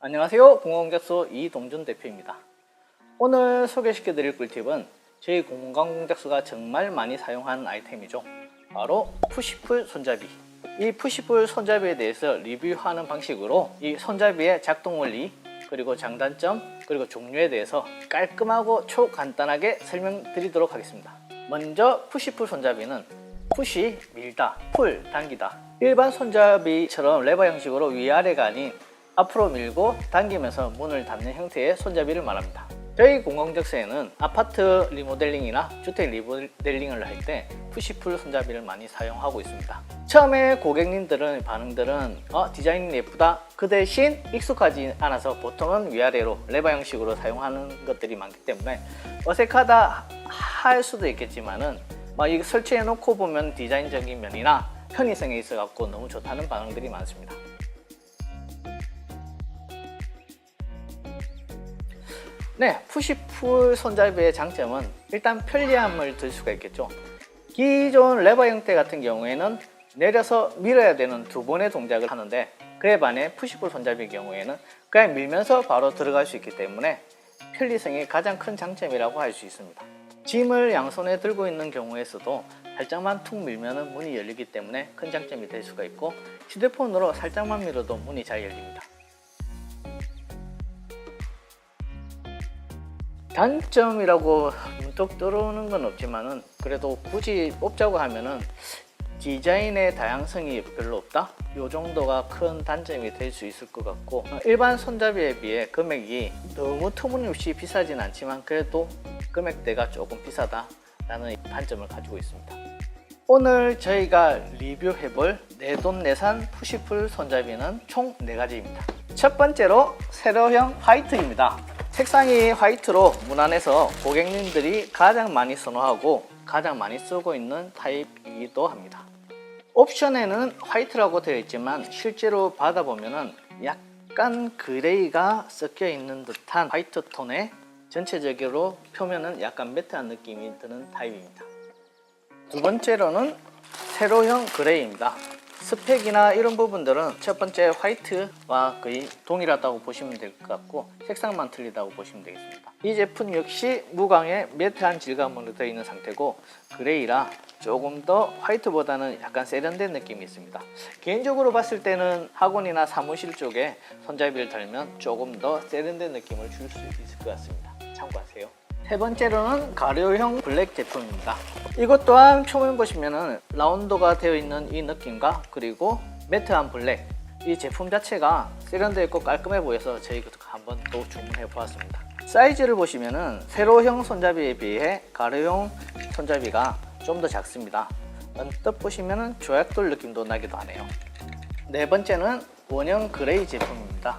안녕하세요. 공공작소 이동준 대표입니다. 오늘 소개시켜 드릴 꿀팁은 저희 공공작소가 정말 많이 사용하는 아이템이죠. 바로 푸시풀 손잡이. 이 푸시풀 손잡이에 대해서 리뷰하는 방식으로 이 손잡이의 작동 원리, 그리고 장단점, 그리고 종류에 대해서 깔끔하고 초간단하게 설명드리도록 하겠습니다. 먼저 푸시풀 손잡이는 푸시 밀다, 풀 당기다. 일반 손잡이처럼 레버 형식으로 위아래가 아닌 앞으로 밀고 당기면서 문을 닫는 형태의 손잡이를 말합니다. 저희 공공적세에는 아파트 리모델링이나 주택 리모델링을 할 때 푸시풀 손잡이를 많이 사용하고 있습니다. 처음에 고객님들은 반응들은 어, 디자인이 예쁘다. 그 대신 익숙하지 않아서 보통은 위아래로 레버 형식으로 사용하는 것들이 많기 때문에 어색하다 할 수도 있겠지만은 막 설치해 놓고 보면 디자인적인 면이나 편의성에 있어 갖고 너무 좋다는 반응들이 많습니다. 네, 푸시풀 손잡이의 장점은 일단 편리함을 들 수가 있겠죠. 기존 레버 형태 같은 경우에는 내려서 밀어야 되는 두 번의 동작을 하는데 그에 반해 푸시풀 손잡이의 경우에는 그냥 밀면서 바로 들어갈 수 있기 때문에 편리성이 가장 큰 장점이라고 할 수 있습니다. 짐을 양손에 들고 있는 경우에서도 살짝만 툭 밀면 문이 열리기 때문에 큰 장점이 될 수가 있고 휴대폰으로 살짝만 밀어도 문이 잘 열립니다. 단점이라고 문득 들어오는 건 없지만은 그래도 굳이 뽑자고 하면은 디자인의 다양성이 별로 없다? 이 정도가 큰 단점이 될 수 있을 것 같고 일반 손잡이에 비해 금액이 너무 터무니없이 비싸진 않지만 그래도 금액대가 조금 비싸다라는 단점을 가지고 있습니다. 오늘 저희가 리뷰해볼 내돈내산 푸시풀 손잡이는 총 4가지입니다. 첫 번째로 세로형 화이트입니다. 색상이 화이트로 무난해서 고객님들이 가장 많이 선호하고 가장 많이 쓰고 있는 타입이기도 합니다. 옵션에는 화이트라고 되어 있지만 실제로 받아보면 약간 그레이가 섞여 있는 듯한 화이트 톤에 전체적으로 표면은 약간 매트한 느낌이 드는 타입입니다. 두 번째로는 세로형 그레이입니다. 스펙이나 이런 부분들은 첫 번째 화이트와 거의 동일하다고 보시면 될 것 같고 색상만 틀리다고 보시면 되겠습니다. 이 제품 역시 무광의 매트한 질감으로 되어 있는 상태고 그레이라 조금 더 화이트보다는 약간 세련된 느낌이 있습니다. 개인적으로 봤을 때는 학원이나 사무실 쪽에 손잡이를 달면 조금 더 세련된 느낌을 줄 수 있을 것 같습니다. 참고하세요. 세 번째로는 가려형 블랙 제품입니다. 이것 또한 표면 보시면은 라운드가 되어 있는 이 느낌과 그리고 매트한 블랙 이 제품 자체가 세련되어 있고 깔끔해 보여서 저희가 한번 또 주문해 보았습니다. 사이즈를 보시면은 세로형 손잡이에 비해 가려형 손잡이가 좀 더 작습니다. 언뜻 보시면은 조약돌 느낌도 나기도 하네요. 네 번째는 원형 그레이 제품입니다.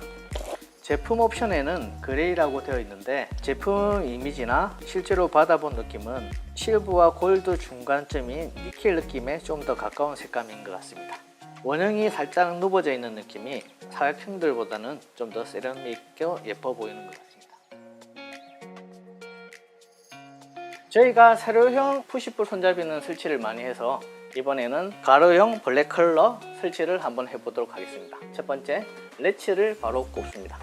제품 옵션에는 그레이라고 되어 있는데 제품 이미지나 실제로 받아본 느낌은 실브와 골드 중간점인 니켈 느낌에 좀 더 가까운 색감인 것 같습니다. 원형이 살짝 누워져 있는 느낌이 사각형들보다는 좀 더 세련미 있게 예뻐 보이는 것 같습니다. 저희가 세로형 푸시풀 손잡이는 설치를 많이 해서 이번에는 가로형 블랙 컬러 설치를 한번 해보도록 하겠습니다. 첫 번째, 레치를 바로 꼽습니다.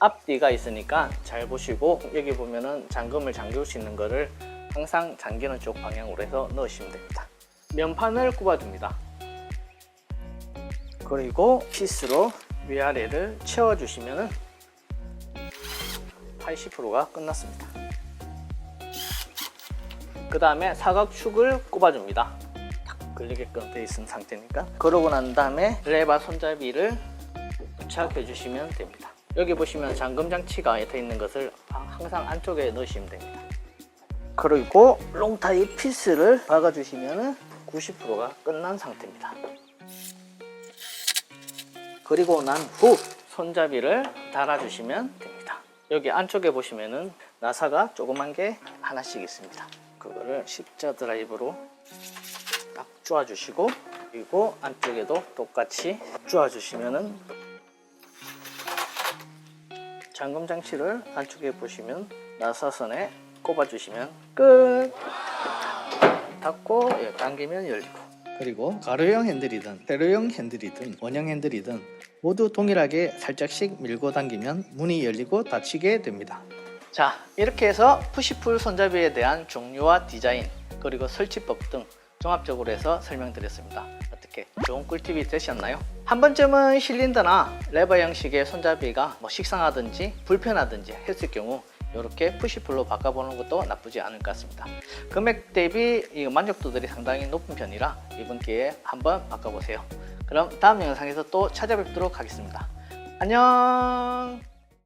앞뒤가 있으니까 잘 보시고 여기 보면은 잠금을 잠글 수 있는 거를 항상 잠기는 쪽 방향으로 해서 넣으시면 됩니다. 면판을 꼽아줍니다. 그리고 피스로 위아래를 채워주시면은 80%가 끝났습니다. 그 다음에 사각축을 꼽아줍니다. 탁 걸리게끔 되어 있는 상태니까. 그러고 난 다음에 레바 손잡이를 부착해 주시면 됩니다. 여기 보시면 잠금 장치가 되어 있는 것을 항상 안쪽에 넣으시면 됩니다. 그리고 롱타입 피스를 박아주시면 90%가 끝난 상태입니다. 그리고 난 후 손잡이를 달아주시면 됩니다. 여기 안쪽에 보시면은 나사가 조그만 게 하나씩 있습니다. 그거를 십자 드라이브로 딱 쪼아주시고 그리고 안쪽에도 똑같이 쪼아주시면은 잠금 장치를 안쪽에 보시면 나사선에 꼽아주시면 끝 닫고 예, 당기면 열리고 그리고 가로형 핸들이든 세로형 핸들이든 원형 핸들이든 모두 동일하게 살짝씩 밀고 당기면 문이 열리고 닫히게 됩니다. 자, 이렇게 해서 푸시풀 손잡이에 대한 종류와 디자인 그리고 설치법 등 종합적으로 해서 설명드렸습니다. 어떻게 좋은 꿀팁이 되셨나요? 한 번쯤은 실린더나 레버 형식의 손잡이가 뭐 식상하든지 불편하든지 했을 경우 이렇게 푸시풀로 바꿔보는 것도 나쁘지 않을 것 같습니다. 금액 대비 이 만족도들이 상당히 높은 편이라 이번 기회에 한번 바꿔보세요. 그럼 다음 영상에서 또 찾아뵙도록 하겠습니다. 안녕!